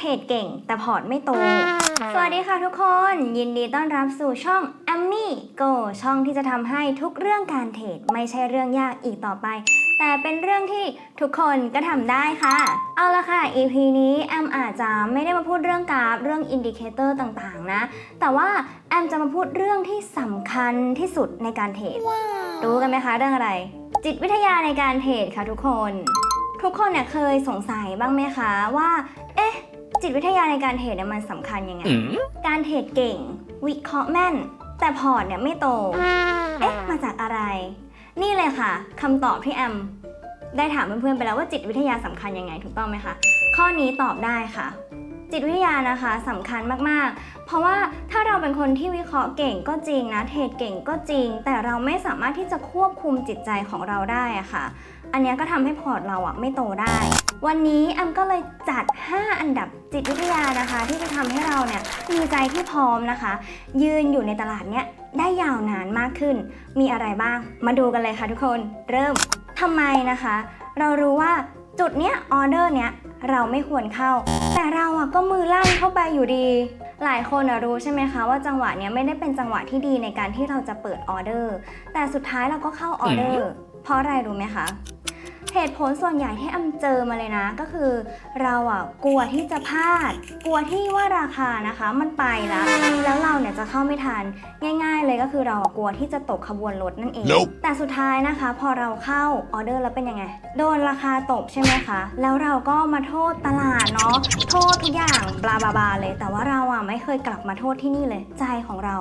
เทรดเก่งแต่พอร์ตไม่โต สวัสดีค่ะทุกคน ยินดีต้อนรับสู่ช่อง a m m y Go ช่องที่จะทำให้ทุกเรื่องการเทรดไม่ใช่เรื่องยากอีกต่อไป แต่เป็นเรื่องที่ทุกคนก็ทำได้ค่ะ เอาละค่ะ EP นี้แอมอาจจะไม่ได้มาพูดเรื่องกราฟเรื่องอินดิเคเตอร์ต่างๆนะ แต่ว่าแอมจะมาพูดเรื่องที่สำคัญที่สุดในการเทรดรู้กันไหมคะเรื่องอะไร จิตวิทยาในการเทรดค่ะทุกคน ทุกคนเนี่ยเคยสงสัยบ้างไหมคะว่า เอ๊ะ จิตวิทยาในการเทรดเนี่ยมันสำคัญยังไง การเทรดเก่ง วิเคราะห์แม่น แต่พอร์ตเนี่ยไม่โต เอ๊ะ มาจากอะไร นี่เลยค่ะคำตอบที่แอมได้ถามเพื่อนๆไปแล้วว่าจิตวิทยาสำคัญยังไงถูกต้องไหมคะ ข้อนี้ตอบได้ค่ะ จิตวิทยานะคะสำคัญมากๆ เพราะว่าถ้าเราเป็นคนที่วิเคราะห์เก่งก็จริงนะเทรดเก่งก็จริง แต่เราไม่สามารถที่จะควบคุมจิตใจของเราได้อะค่ะ อันเนี้ยก็ทำให้พอร์ตเราอะไม่โตได้ วันนี้แอมก็เลยจัด 5 อันดับจิตวิทยานะคะ ที่จะทำให้เราเนี่ยมีใจที่พร้อมนะคะ ยืนอยู่ในตลาดเนี้ยได้ยาวนานมากขึ้น มีอะไรบ้าง มาดูกันเลยค่ะทุกคน เริ่มทำไมนะคะ เรารู้ว่าจุดเนี้ยออเดอร์เนี้ยเราไม่ควรเข้า แต่เราอะก็มือลั่นเข้าไปอยู่ดี หลายคนอะรู้ใช่ไหมคะว่าจังหวะเนี้ยไม่ได้เป็นจังหวะที่ดีในการที่เราจะเปิดออเดอร์ แต่สุดท้ายเราก็เข้าออเดอร์ เพราะอะไรรู้ไหมคะ เหตุผลส่วนใหญ่ที่อำเจอมาเลยนะ ก็คือ เราอะกลัวที่จะพลาด กลัวที่ว่าราคานะคะมันไปแล้ว แล้วเราเนี่ยจะเข้าไม่ทันง่าย ๆ เลยก็คือเราอะกลัวที่จะตกขบวนรถนั่นเอง Nope แต่สุดท้ายนะคะ พอเราเข้าออเดอร์แล้วเป็นยังไง โดนราคาตกใช่ไหมคะ แล้วเราก็มาโทษตลาดเนาะโทษทุกอย่างบลาบาบาเลย แต่ว่าเราอะไม่เคยกลับมาโทษที่นี่เลย ใจของเรา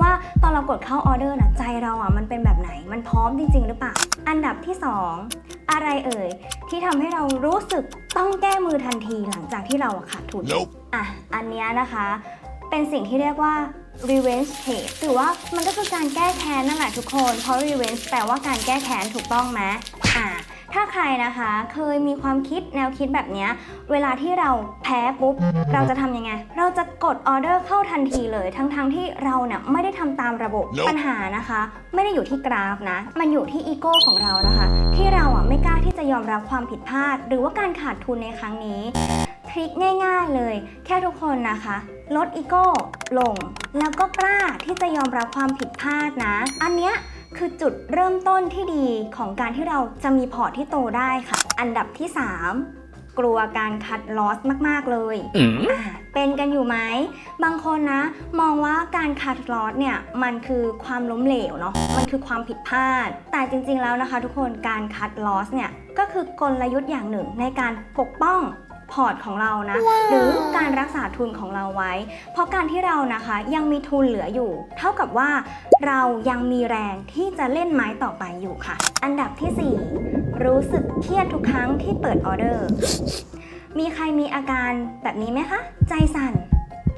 ว่าตอนเรากดเข้าออเดอร์นะใจเราอะมันเป็นแบบไหนมันพร้อมจริง ๆ หรือเปล่า อันดับที่ 2 อะไรเอ่ย ที่ทำให้เรารู้สึกต้องแก้มือทันทีหลังจากที่เราอะขาดทุน Nope อะอันเนี้ยนะคะ เป็นสิ่งที่เรียกว่า revenge trade หรือว่ามันก็คือการแก้แค้นนั่นแหละทุกคน เพราะ revenge แปลว่าการแก้แค้นถูกต้องไหมอะ ถ้าใครนะคะเคยมีความคิดแนวคิดแบบเนี้ยเวลาที่เราแพ้ปุ๊บ เราจะทำยังไง เราจะกดออเดอร์เข้าทันทีเลย ทั้งๆทที่เราเนี่ยไม่ได้ทำตามระบบ Nope ปัญหานะคะ ไม่ได้อยู่ที่กราฟนะ มันอยู่ที่อีโก้ของเรานะคะ ที่เราอะไม่กล้าที่จะยอมรับความผิดพลาด หรือว่าการขาดทุนในครั้งนี้ทริคง่ายๆเลย แค่ทุกคนนะคะ ลดอีโก้ลง แล้วก็กล้าที่จะยอมรับความผิดพลาดนะ อันเนี้ย คือจุดเริ่มต้นที่ดีของการที่เราจะมีพอร์ตที่โตได้ค่ะ อันดับที่ 3 กลัวการคัดลอสมาก ๆ เลยอะเป็นกันอยู่ไหม บางคนนะ มองว่าการคัดลอสเนี่ยมันคือความล้มเหลวเนาะมันคือความผิดพลาด แต่จริง ๆ แล้วนะคะ ทุกคนการคัดลอสเนี่ยก็คือกลยุทธ์อย่างหนึ่งในการปกป้อง พอร์ตของเรานะ หรือการรักษาทุนของเราไว้ เพราะการที่เรานะคะยังมีทุนเหลืออยู่ เท่ากับว่าเรายังมีแรงที่จะเล่นไม้ต่อไปอยู่ค่ะ อันดับทีสี่ 4 รู้สึกเครียดทุกครั้งที่เปิดออเดอร์ มีใครมีอาการแบบนี้ไหมคะ ใจสั่น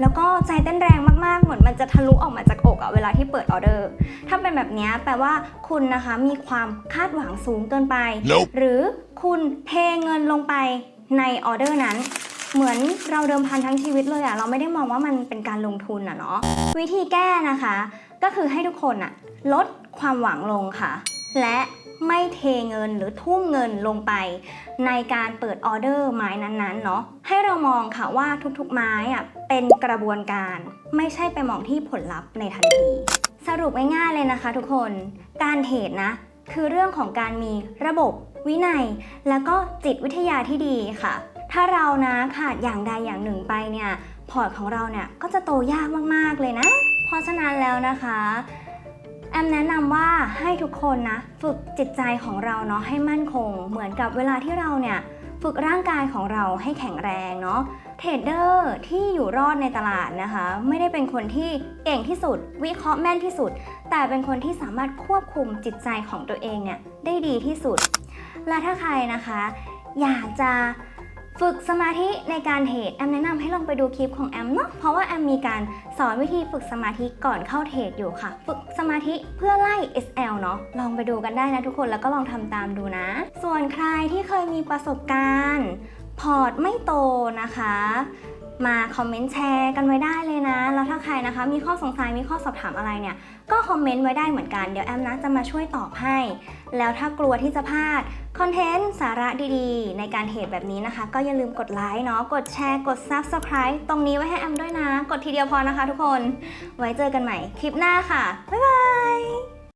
แล้วก็ใจเต้นแรงมากๆ เหมือนมันจะทะลุออกมาจากอกอะเวลาที่เปิดออเดอร์ ถ้าเป็นแบบเนี้ยแปลว่าคุณนะคะมีความคาดหวังสูงเกินไป Nope หรือคุณเทเงินลงไป ในออเดอร์นั้น เหมือนเราเดิมพันทั้งชีวิตเลยอะเราไม่ได้มองว่ามันเป็นการลงทุนอะเนาะวิธีแก้นะคะ ก็คือให้ทุกคนอะลดความหวังลงค่ะ และไม่เทเงินหรือทุ่มเงินลงไป ในการเปิดออเดอร์ไม้นั้นๆเนาะให้เรามองค่ะว่าทุกๆไม้อะเป็นกระบวนการ ไม่ใช่ไปมองที่ผลลัพธ์ในทันที สรุปง่ายๆเลยนะคะทุกคนการเทรดนะ คือเรื่องของการมีระบบวินัย แล้วก็จิตวิทยาที่ดีค่ะ ถ้าเรานะขาดอย่างใดอย่างหนึ่งไปเนี่ยพอร์ตของเราเนี่ยก็จะโตยากมากๆเลยนะ เพราะฉะนั้นแล้วนะคะแอมแนะนำว่าให้ทุกคนนะฝึกจิตใจของเราเนาะให้มั่นคง เหมือนกับเวลาที่เราเนี่ย ฝึกร่างกายของเราให้แข็งแรงเนาะเทรดเดอร์ที่อยู่รอดในตลาดนะคะ ไม่ได้เป็นคนที่เก่งที่สุด วิเคราะห์แม่นที่สุด แต่เป็นคนที่สามารถควบคุมจิตใจของตัวเองเนี่ยได้ดีที่สุด และถ้าใครนะคะ อยากจะ ฝึกสมาธิในการเทรดแอมแนะนำให้ลองไปดูคลิปของแอมเนาะเพราะว่าแอมมีการสอนวิธีฝึกสมาธิก่อนเข้าเทรดอยู่ค่ะ ฝึกสมาธิเพื่อไล่ SL เนาะลองไปดูกันได้นะทุกคนแล้วก็ลองทำตามดูนะ ส่วนใครที่เคยมีประสบการณ์ พอร์ตไม่โตนะคะ มาคอมเมนต์แชร์กันไว้ได้เลยนะ แล้วถ้าใครนะคะ มีข้อสงสัยมีข้อสอบถามอะไรเนี่ยก็คอมเมนต์ไว้ได้เหมือนกันเดี๋ยวแอมนะจะมาช่วยตอบให้ แล้วถ้ากลัวที่จะพลาด คอนเทนต์สาระดีๆ ในการเทรดแบบนี้นะคะ ก็อย่าลืมกดไลค์เนาะ กดแชร์ กด Subscribe ตรงนี้ไว้ให้แอมด้วยนะ กดทีเดียวพอนะคะทุกคน ไว้เจอกันใหม่คลิปหน้าค่ะ บ๊ายบาย